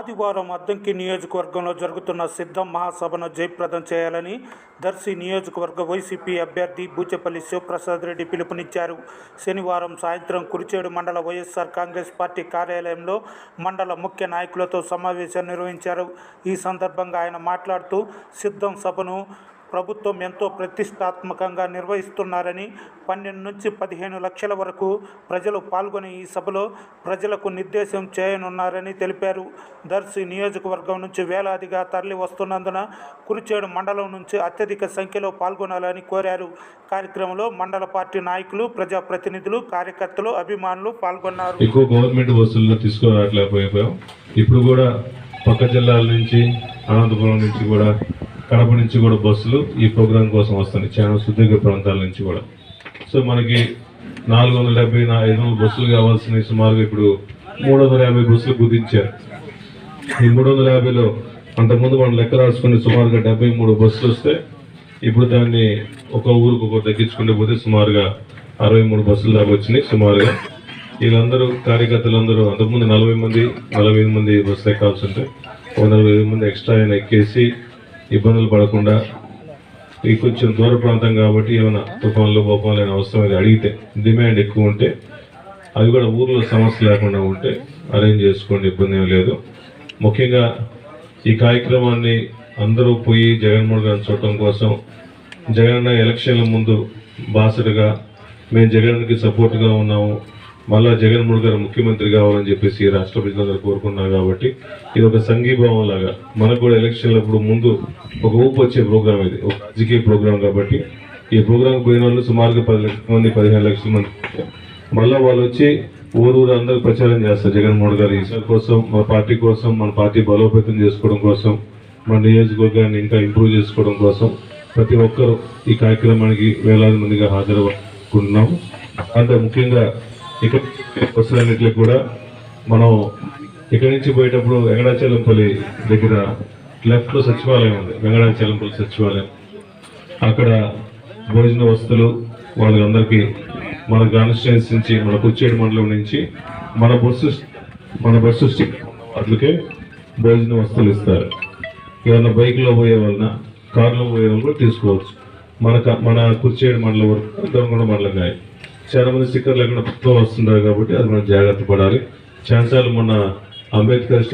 ఆదివారం అద్దంకి నియోజకవర్గంలో జరుగుతున్న సిద్ధం మహాసభను జయప్రదం చేయాలని దర్శి నియోజకవర్గ వైసీపీ అభ్యర్థి బూచెపల్లి శివప్రసాద్ రెడ్డి పిలుపునిచ్చారు. శనివారం సాయంత్రం కురిచేడు మండల వైఎస్ఆర్ కాంగ్రెస్ పార్టీ కార్యాలయంలో మండల ముఖ్య నాయకులతో సమావేశం నిర్వహించారు. ఈ సందర్భంగా ఆయన మాట్లాడుతూ సిద్ధం సభను ప్రభుత్వం ఎంతో ప్రతిష్టాత్మకంగా నిర్వహిస్తున్నారని పన్నెండు నుంచి పదిహేను లక్షల వరకు ప్రజలు పాల్గొని ఈ సభలో ప్రజలకు నిర్దేశం చేయనున్నారని తెలిపారు. దర్శి నియోజకవర్గం నుంచి వేలాదిగా తరలి వస్తున్నందున కురిచేడు మండలం నుంచి అత్యధిక సంఖ్యలో పాల్గొనాలని కోరారు. కార్యక్రమంలో మండల పార్టీ నాయకులు ప్రజాప్రతినిధులు కార్యకర్తలు అభిమానులు పాల్గొన్నారు. ఎక్కువ గవర్నమెంట్ బస్సుల్లో తీసుకురావట్లేకపోయాం ఇప్పుడు కూడా పక్క జిల్లాల నుంచి అనంతపురం నుంచి కూడా కడప నుంచి కూడా బస్సులు ఈ ప్రోగ్రాం కోసం వస్తున్నాయి చాలా సుదీర్ఘ ప్రాంతాల నుంచి కూడా. సో మనకి నాలుగు వందల డెబ్బై ఐదు వందల బస్సులు కావాల్సినవి సుమారుగా ఇప్పుడు మూడు వందల యాభై బస్సులు కుదించారు. ఈ మూడు వందల యాభైలో అంతకుముందు మనం లెక్క రాసుకుని సుమారుగా డెబ్బై మూడు బస్సులు వస్తే ఇప్పుడు దాన్ని ఒక ఊరికి ఒక తగ్గించుకుంటే పోతే సుమారుగా అరవై మూడు బస్సులు దాకా వచ్చినాయి సుమారుగా. వీళ్ళందరూ కార్యకర్తలందరూ అంతకుముందు నలభై మంది నలభై ఐదు మంది బస్సు ఎక్కాల్సి ఉంటే ఒక నలభై ఐదు మంది ఎక్స్ట్రా ఆయన ఎక్కేసి ఇబ్బందులు పడకుండా ఈ కొంచెం దూర ప్రాంతం కాబట్టి ఏమైనా తుఫాన్లు బోఫాన్లు అవసరం అవసరమైతే అడిగితే డిమాండ్ ఎక్కువ ఉంటే అవి కూడా ఊర్లో సమస్య లేకుండా ఉంటే అరేంజ్ చేసుకోండి ఇబ్బంది ఏం లేదు. ముఖ్యంగా ఈ కార్యక్రమాన్ని అందరూ పోయి జగన్మోహన్ గారిని చూడటం కోసం జగన్ ఎలక్షన్ల ముందు బాసటగా మేము జగన్కి సపోర్ట్గా ఉన్నాము. మళ్ళా జగన్మోహన్ గారు ముఖ్యమంత్రి కావాలని చెప్పేసి రాష్ట్ర ప్రజలందరూ కోరుకున్నారు కాబట్టి ఇది ఒక సంఘీభావం లాగా మనకు కూడా ఎలక్షన్లప్పుడు ముందు ఒక ఊపు వచ్చే ప్రోగ్రామ్ ఇది ఒక రాజకీయ ప్రోగ్రామ్ కాబట్టి ఈ ప్రోగ్రాంకి పోయిన వాళ్ళు సుమారుగా పది లక్షల మంది పదిహేను లక్షల మంది. మళ్ళీ వాళ్ళు వచ్చి ఊరూరు అందరూ ప్రచారం చేస్తారు జగన్మోహన్ గారు ఈసారి కోసం మన పార్టీ కోసం మన పార్టీ బలోపేతం చేసుకోవడం కోసం మన నియోజకవర్గాన్ని ఇంకా ఇంప్రూవ్ చేసుకోవడం కోసం ప్రతి ఒక్కరూ ఈ కార్యక్రమానికి వేలాది మందిగా హాజరవుకుంటున్నాం అంటే ముఖ్యంగా ఇక్కడ బస్సులన్నింటికి కూడా మనం ఇక్కడి నుంచి పోయేటప్పుడు వెంకటాచలంపల్లి దగ్గర లెఫ్ట్లో సచివాలయం ఉంది వెంకటాచలంపల్లి సచివాలయం. అక్కడ భోజన వస్తువులు వాళ్ళందరికీ మన కాన్స్టిట్యున్సీ నుంచి మన కుచ్చేడు మండలం నుంచి మన బస్సు మన బస్సు స్టిక్ అట్లకే భోజన వస్తువులు ఇస్తారు. ఏదైనా బైక్లో పోయే వలన కార్లో పోయే వాళ్ళు కూడా తీసుకోవచ్చు. మన మన కుర్చేడు మండలం వరకు దొంగడ మండలం కానీ చాలా మంది స్టిక్కర్ లేకుండా పక్కన వస్తుంటారు కాబట్టి అది మనం జాగ్రత్త పడాలి. ఛాన్సాలు మొన్న అంబేద్కర్